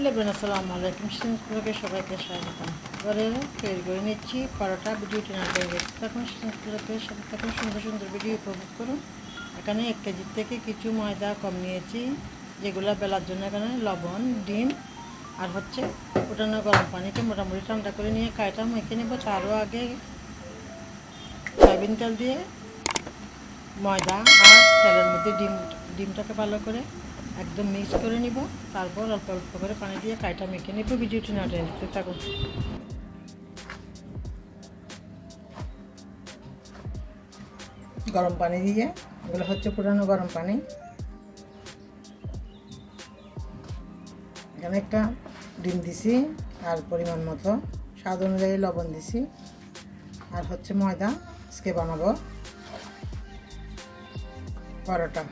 Hello বোন আসসালামু আলাইকুম। সিনসগুলোকে সবাইকে স্বাগতম। এবারে তৈরি করে নিচ্ছি পরোটা ভিডিওটি না করে দেখতে থাকুন সিনসগুলোকে সাথে থাকুন, সুন্দর সুন্দর ভিডিও উপভোগ করুন। এখানে এক কেজির থেকে কিছু ময়দা কম নিয়েছি, যেগুলো বেলার জন্য এখানে লবণ, ডিম আর হচ্ছে ফুটানো গরম পানিকে মোটামুটি ঠান্ডা করে নিয়ে কায়টা মেখে নেব। তারও আগে সয়াবিন তেল দিয়ে ময়দা আর তেলের মধ্যে ডিম, ডিমটাকে ভালো করে একদম মিক্স করে নিব। তারপর অল্প অল্প করে পানি দিয়ে কাইটা মেখে নিব ভিডিওটি না নিতে থাকুন। গরম পানি দিয়ে, এগুলো হচ্ছে পুরানো গরম পানি। এখানে একটা ডিম দিছি, আর পরিমাণ মতো। স্বাদ অনুযায়ী লবণ দিছি, আর হচ্ছে ময়দা, আজকে বানাবো। পরোটা।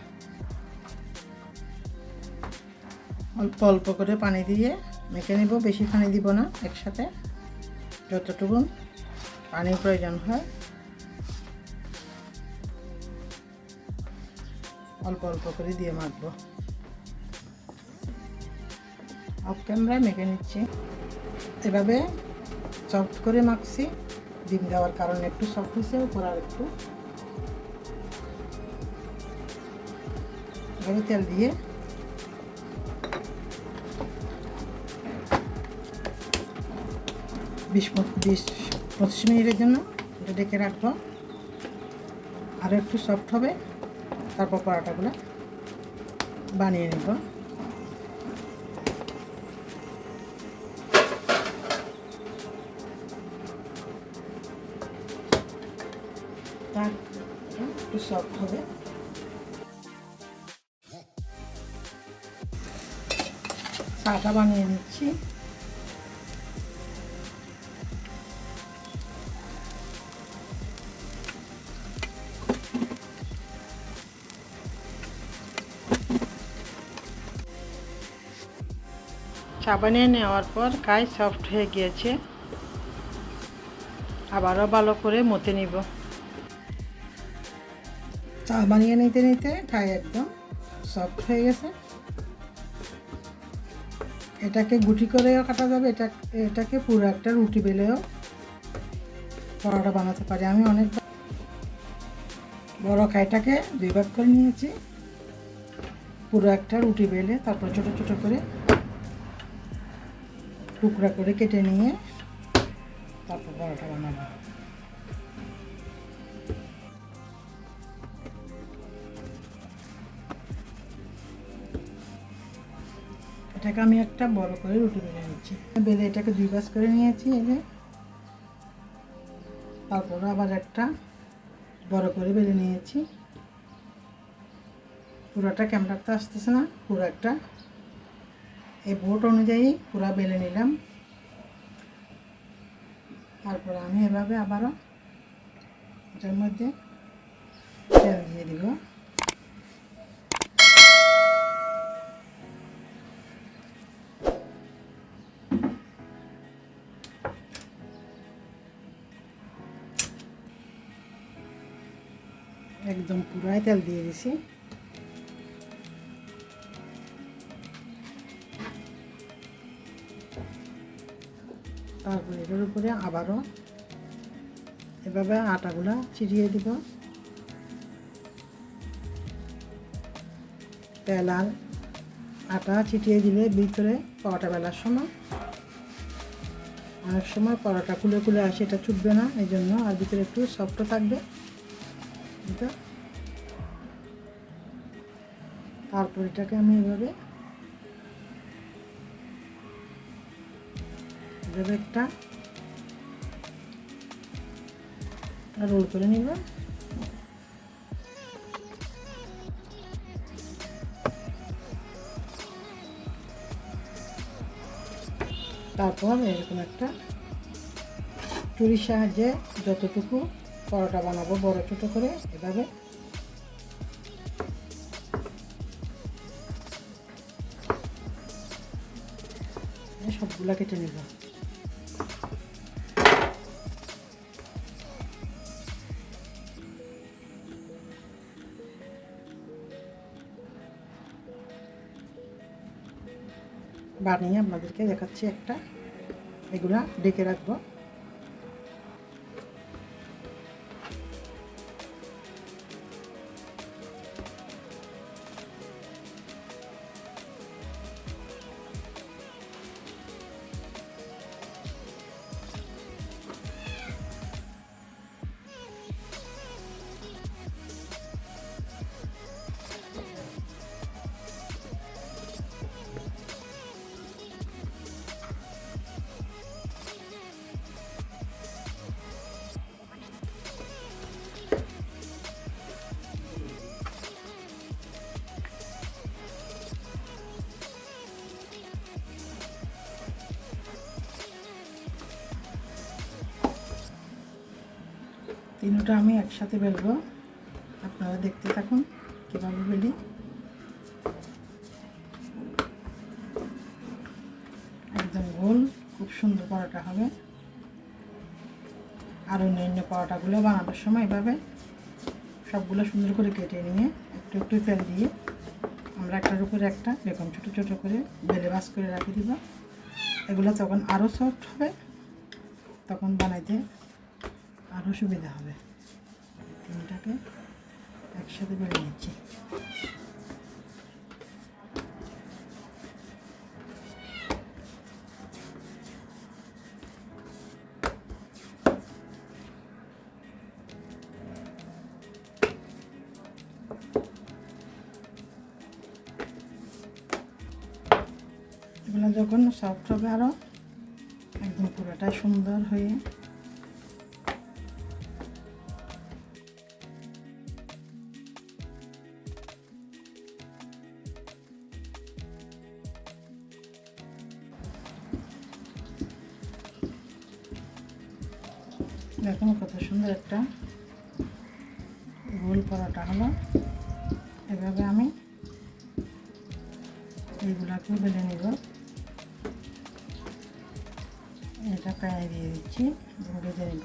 অল্প অল্প করে পানি দিয়ে মেখে নিব। বেশি পানি দিব না, একসাথে। যতটুকু পানির প্রয়োজন হয়। অল্প অল্প করে দিয়ে মাখবো। অফ ক্যামেরায় মেখে নিচ্ছি। এভাবে সফট করে মাখছি। ডিম দেওয়ার কারণে একটু সফট হয়েছে, উপর আর একটু। তেল দিয়ে বিশ বিশ পঁচিশ মিনিটের জন্য এটা ডেকে রাখব। আরও একটু সফট হবে, তারপর পরোটাগুলো বানিয়ে নেব। তার একটু সফট হবে। চাটা বানিয়ে নিচ্ছি। চা বানিয়ে নেওয়ার পর গায়ে সফট হয়ে গিয়েছে। আবারও ভালো করে মতে নিব। চা বানিয়ে নিতে নিতে গায়ে একদম সফট হয়ে গেছে। এটাকে গুটি করেও কাটা যাবে, এটা, এটাকে পুরো একটা রুটি বেলেও পরোটা বানাতে পারি। আমি অনেক বড় খাইটাকে দুই ভাগ করে নিয়েছি। পুরো একটা রুটি বেলে তারপর ছোট ছোট করে টুকরা করে কেটে নিয়ে তারপর পরোটা বানাবো। এটাকে আমি একটা বড় করে রুটি বেলে নিচ্ছি। বেলে এটাকে দুই বাস করে নিয়েছি, এই যে। তারপর আবার একটা বড় করে বেলে নিয়েছি। পুরোটা ক্যামেরাতে আসতেছে না, পুরো একটা এই বোট অনুযায়ী পুরো বেলে নিলাম। তারপর আমি এভাবে আবারও এটার মধ্যে তেল দিয়ে দিব। একদম পুরাই তেল দিয়ে দিছি। উপরে আবারও এভাবে আটাগুলো ছিটিয়ে দিব। তেল আর আটা ছিটিয়ে দিলে ভিতরে পরোটা বেলার সময়। অনেক সময় পরোটা খুলে খুলে আসে, এটা ছুটবে না এই জন্য আর ভিতরে একটু সফট থাকবে। তারপর এটাকে আমি এভাবে এভাবে একটা রোল করে নিব। তারপর এরকম একটা চুরির সাহায্যে যতটুকু পরোটা বানাবো, বড় ছোট করে এভাবে। সবগুলা কেটে নেব। বানিয়ে আপনাদেরকে দেখাচ্ছি একটা। এগুলা ডেকে রাখব। তিনটা আমি একসাথে বেলবো। আপনারা দেখতে থাকুন, কীভাবে বেলি। একদম গোল, খুব সুন্দর পরোটা হবে। আর অন্যান্য পরোটাগুলো বানানোর সময় এভাবে সবগুলো সুন্দর করে কেটে নিয়ে একটু একটু তেল দিয়ে আমরা একটার উপরে একটা এরকম ছোটো ছোটো করে বেলে বাস করে রাখি দিব। এগুলো তখন আরও সফট হবে, তখন বানাইতে আরও সুবিধা হবে। তিনটাকে একসাথে বেড়ে নিচ্ছি। যখন সফট হবে আরও একদম পুরোটাই সুন্দর হয়ে কত সুন্দর একটা গোল পরোটা হলো। এভাবে আমি এইগুলাকে বেলে নিব। এটা প্রায় দিয়ে দিচ্ছি ভেজে নেব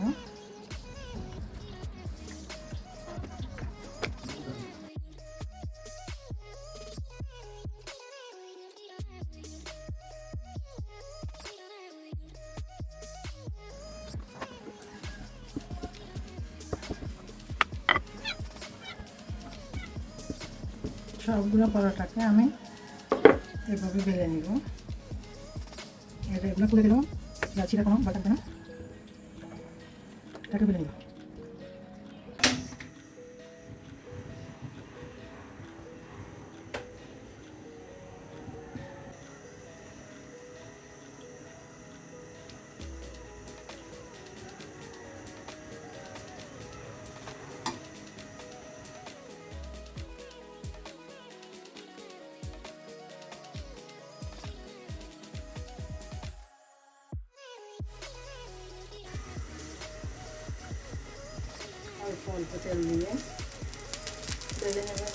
সবগুলো পরোটাকে আমি এভাবে বেলে নিব। এগুলো খুলে দিলাম যাচ্ছি কোনো বাটার এটাকে বেলে নিব। অল্প অল্প তেল দিয়ে বেলে নেবেন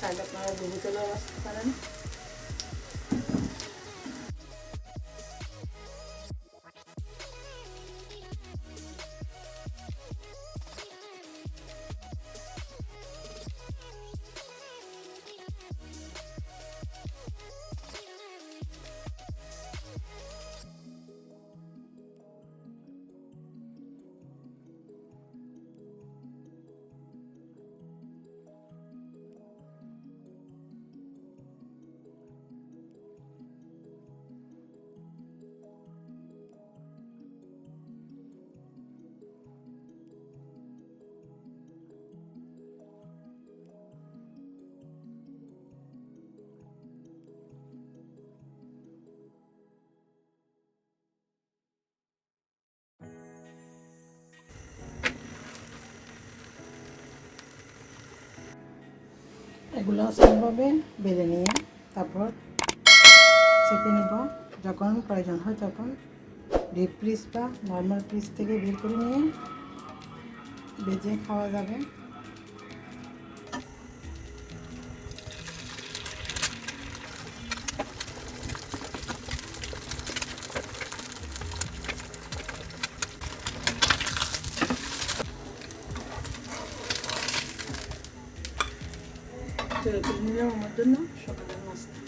এগুলো সেমভাবে বেঁধে নিয়ে তারপর চেপে নেব। যখন প্রয়োজন হয় তখন ডিপ পিস বা নর্মাল পিস থেকে বের করে নিয়ে বেজে খাওয়া যাবে। হলো আমার জন্য সকালের নাস্তা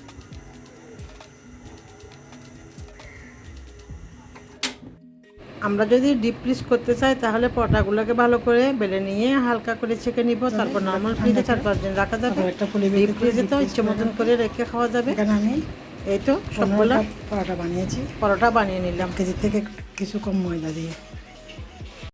আমরা যদি ডিপ ফ্রিজ করতে চাই তাহলে পটাগুলোকে ভালো করে বেলে নিয়ে হালকা করে ছেঁকে নিব তারপর নর্মাল ফ্রিজে চার পাঁচ দিন রাখা যাবে। ডিপ ফ্রিজে তো ইচ্ছে মতন করে রেখে খাওয়া যাবে। আমি এই তো সবগুলো পরোটা বানিয়েছি। পরোটা বানিয়ে নিলাম। কেজির থেকে কিছু কম ময়দা দিয়ে।